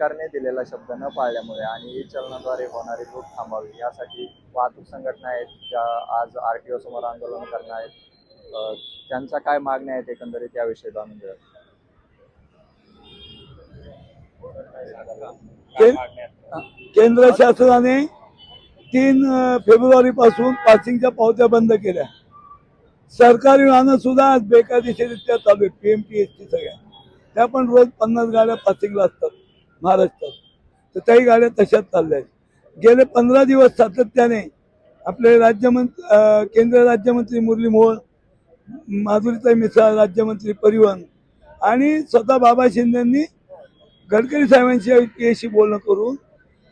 सरकारने दिलेला शब्द न पाळल्यामुळे आणि ई चलनाद्वारे होणारी लूट थांबावी यासाठी वाहतूक संघटना आहेत ज्या आज आर टी ओ समोर आंदोलन करणार आहेत. त्यांच्या काय मागण्या आहेत एकंदरीत याविषयी जाणून घेऊया. आहेत? केंद्र शासनाने तीन फेब्रुवारी पासून पासिंगच्या पावत्या बंद केल्या. सरकारी वाहनं सुद्धा आज बेकायदेशीरित्या चालू आहेत P M T S T सगळ्या. त्या पण रोज पन्नास गाड्या पासिंगला असतात. महाराष्ट्रात तर काही गाड्या तशाच चालल्या आहेत. गेले पंधरा दिवस सातत्याने आपले राज्यमंत्री केंद्रीय राज्यमंत्री मुरली मोहोळ माधुरीताई मिसाळ राज्यमंत्री परिवहन आणि स्वतः बाबा शिंदेंनी गडकरी साहेबांशी याशी बोलणं करून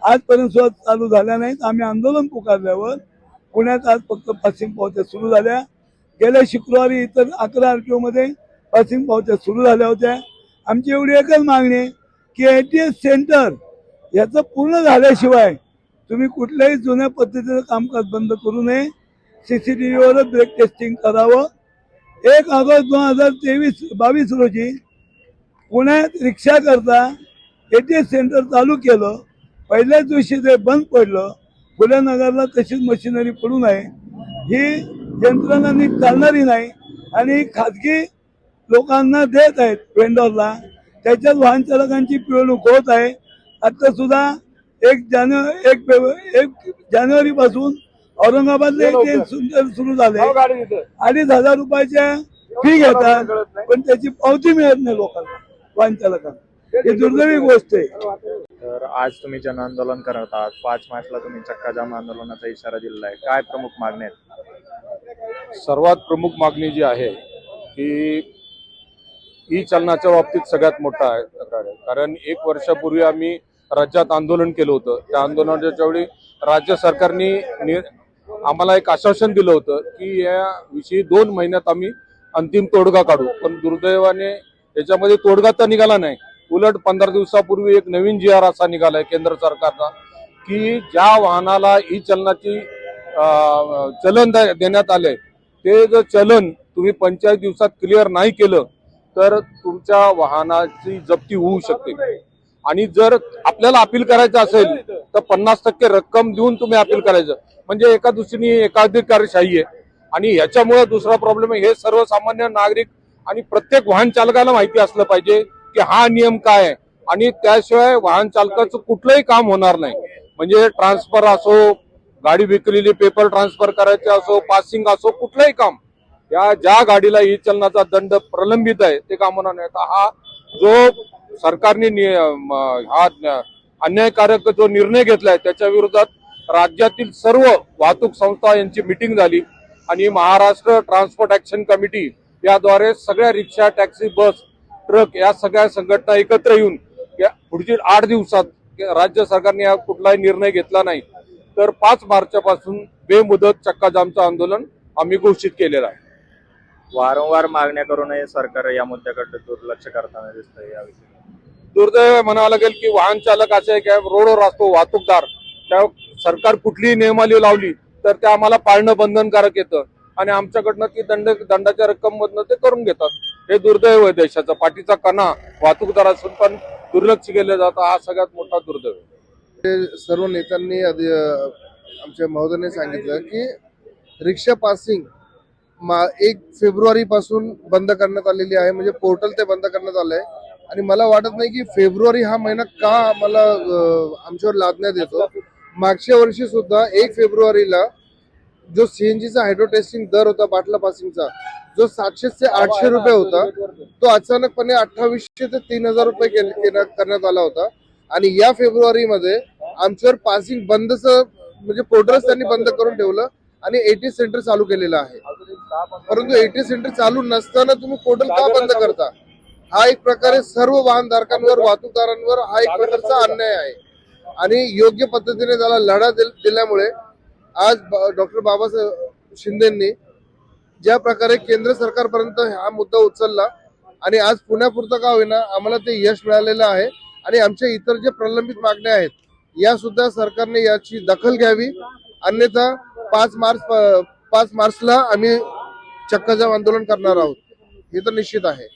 आजपर्यंत सुद्धा चालू झाल्या नाहीत. आम्ही आंदोलन पुकारल्यावर पुण्यात आज फक्त पासिंग पावत्या सुरू झाल्या. गेल्या शुक्रवारी इतर अकरा आर टी ओमध्ये पासिंग पावत्या सुरू झाल्या होत्या. आमची एवढी एकच मागणी आहे की टी एस सेंटर याचं पूर्ण झाल्याशिवाय तुम्ही कुठल्याही जुन्या पद्धतीचं कामकाज बंद करू नये. सी सी टी व्हीवरच ब्रेक टेस्टिंग करावं. एक ऑगस्ट दोन हजार तेवीस बावीस रोजी पुण्यात रिक्षा करता ए टी एस सेंटर चालू केलं. पहिल्याच दिवशी ते बंद पडलं. फुले नगरला तशीच मशिनरी पडू नये. ही यंत्रणा नीट चालणारी नाही आणि खाजगी लोकांना देत आहेत वेंडरला त्याच्यात वाहन चालकांची पिळवणूक होत आहे. आता सुद्धा एक जानेवारी एक एक जानेवारी पासून औरंगाबादला सुंदर सुरू झाले. अडीच हजार रुपयाच्या फी घेतात पण त्याची पावती मिळत नाही लोकांना वाहन चालकांना. ही दुर्दैवी गोष्ट आहे. तर आज तुम्ही जन आंदोलन करत आहात पाच मार्चला तुम्ही चक्काजाम आंदोलनाचा इशारा दिलेला आहे. काय प्रमुख मागण्या आहेत? सर्वात प्रमुख मागणी जी आहे की ई चलनाच्या बाबतीत सगळ्यात मोठा आहे तक्रार आहे. कारण एक वर्षापूर्वी आम्ही राज्यात आंदोलन केलं होतं. त्या आंदोलनाच्या वेळी राज्य सरकारने नि- आम्हाला एक आश्वासन दिलं होतं की याविषयी दोन महिन्यात आम्ही अंतिम तोडगा काढू. पण दुर्दैवाने याच्यामध्ये तोडगा तर निघाला नाही. उलट पंधरा दिवसापूर्वी एक नवीन जी आर असा निघाला आहे केंद्र सरकारचा की ज्या वाहनाला ई चलनाची चलन देण्यात आले ते जर चलन तुम्ही पंचाळीस दिवसात क्लिअर नाही केलं तर तुमच्या वाहनाची जप्ती होऊ शकते. आणि जर आपल्याला अपील करायचं असेल तर पन्नास टक्के रक्कम देऊन तुम्ही अपील करायचं. म्हणजे एका दृष्टीने एकाधिकारशाही आहे. आणि याच्यामुळे दुसरा प्रॉब्लेम आहे हे सर्वसामान्य नागरिक आणि प्रत्येक वाहन चालकाला माहिती असलं पाहिजे की हा नियम काय आहे. आणि त्याशिवाय वाहन चालकाचं कुठलंही काम होणार नाही. म्हणजे ट्रान्सफर असो गाडी विकलेली पेपर ट्रान्सफर करायचे असो पासिंग असो कुठलंही काम. या ज्या गाडीला ई चलनाचा दंड प्रलंबित आहे ते काम होणार नाही हा जो सरकारने हा अन्यायकारक जो निर्णय घेतलाय त्याच्या विरोधात राज्यातील सर्व वाहतूक संस्था यांची मिटिंग झाली. आणि महाराष्ट्र ट्रान्सपोर्ट ऍक्शन कमिटी याद्वारे सगळ्या रिक्षा टॅक्सी बस ट्रक या सगळ्या संघटना एकत्र येऊन या पुढील आठ दिवसात राज्य सरकारने हा कुठलाही निर्णय घेतला नाही. तर पाच मार्चपासून बेमुदत चक्काजामचं आंदोलन आम्ही घोषित केलेलं आहे. वारंवार मागण्या करूनही सरकार या मुद्द्याकडे दुर्लक्ष करताना दिसतंय याविषयी दुर्दैव म्हणावं लागेल की वाहन चालक असे आहे की रोडवर असतो वाहतूकदार. त्या सरकार कुठलीही नियमावली लावली तर ते आम्हाला पाळणं बंधनकारक येतं. आणि आमच्याकडनं ती दंड दंडाच्या रक्कम मधनं ते करून घेतात. हे दुर्दैव आहे देशाचा. पाठीचा कणा वाहतूकदार असून पण दुर्लक्ष केलं जातं. हा सगळ्यात मोठा दुर्दैव आहे. सर्व नेत्यांनी आमच्या महोदयाने सांगितलं की रिक्षा पासिंग मा एक फेब्रुवारी पासून बंद करण्यात आलेली आहे. म्हणजे पोर्टल ते बंद करण्यात आलंय. आणि मला वाटत नाही की फेब्रुवारी हा महिना का आम्हाला आमच्यावर लादण्यात येतो. मागच्या वर्षी सुद्धा एक फेब्रुवारीला जो सीएनजीचा हायड्रो टेस्टिंग दर होता बाटला पासिंगचा जो सातशे ते आठशे रुपये होता तो अचानकपणे अठ्ठावीसशे ते तीन हजार रुपये करण्यात आला होता. आणि या फेब्रुवारीमध्ये आमच्यावर पासिंग बंदच म्हणजे पोर्टलच त्यांनी बंद करून ठेवलं. आणि एटी सेंटर चालू केलेलं आहे. परंतु एटी सेंटर चालू नसताना तुम्ही पोर्टल का बंद करता? हा एक प्रकारे सर्व वाहनधारकांवर वाहतूकदारांवर हा एक प्रकारचा अन्याय आहे. आणि योग्य पद्धतीने त्याला लढा दिल- दिल्यामुळे आज डॉक्टर बाबासाहेब शिंदेंनी ज्या प्रकारे केंद्र सरकारपर्यंत हा मुद्दा उचलला आणि आज पुण्यापुरतं का होईना आम्हाला ते यश मिळालेलं आहे. आणि आमच्या इतर जे प्रलंबित मागण्या आहेत या सुद्धा सरकारने याची दखल घ्यावी. अन्यथा पाच मार्च पाच मार्चला आम्ही चक्काजाम आंदोलन करणार आहोत. हे तर निश्चित आहे.